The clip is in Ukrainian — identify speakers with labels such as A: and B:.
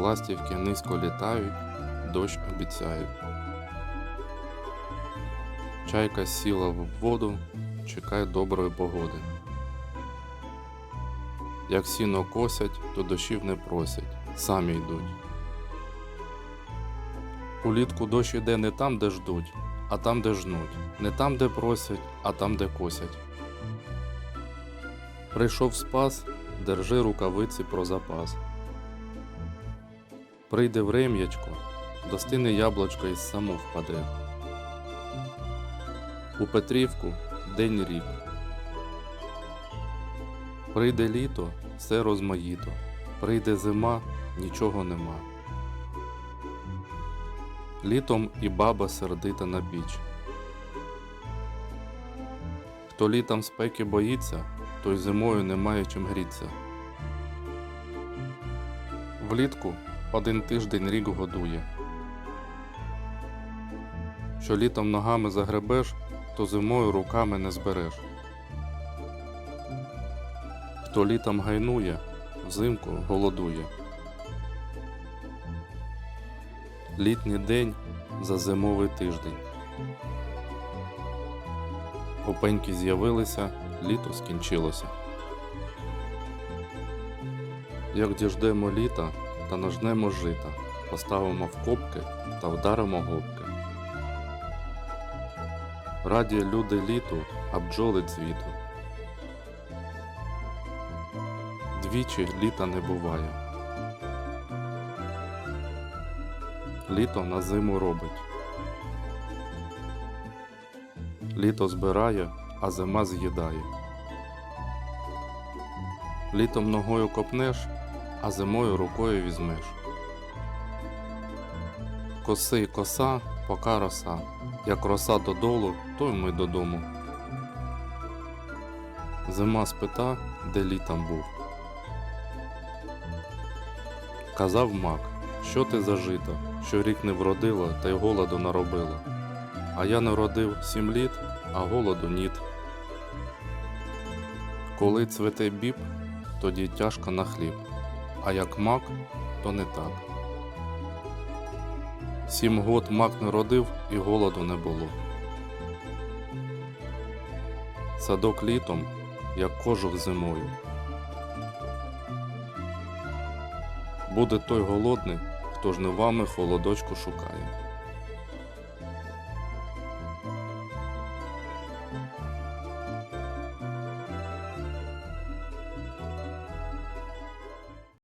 A: ластівки низько літають, дощ обіцяють. Чайка сіла в воду, чекає доброї погоди. Як сіно косять, то дощів не просять, самі йдуть. Улітку дощ іде не там, де ждуть, а там, де жнуть, не там, де просять, а там, де косять. Прийшов спас, держи рукавиці про запас. Прийде врем'ячко, достине яблучко і само впаде. У Петрівку день рік. Прийде літо, все розмаїто. Прийде зима, нічого нема. Літом і баба сердита на піч. Хто літом спеки боїться, той зимою не має чим гріться. Влітку один тиждень рік годує. Що літом ногами загребеш, то зимою руками не збереш. Хто літом гайнує, взимку голодує. Літній день за зимовий тиждень. Опеньки з'явилися, літо скінчилося. Як діждемо літа та нажнемо жита, поставимо в копки та вдаримо гопки. Раді люди літу, а бджоли цвіту. Двічі літа не буває. Літо на зиму робить. Літо збирає, а зима з'їдає. Літом ногою копнеш, а зимою рукою візьмеш. Коси коса, пока роса. Як роса додолу, то й ми додому. Зима спита, де літом був. Казав мак, що ти за жито, що рік не вродило, та й голоду наробило. А я народив сім літ, а голоду ніт. Коли цвете біб, тоді тяжко на хліб, а як мак, то не так. Сім год мак не родив і голоду не було. Садок літом, як кожух зимою. Буде той голодний, хто жнивами холодочку шукає.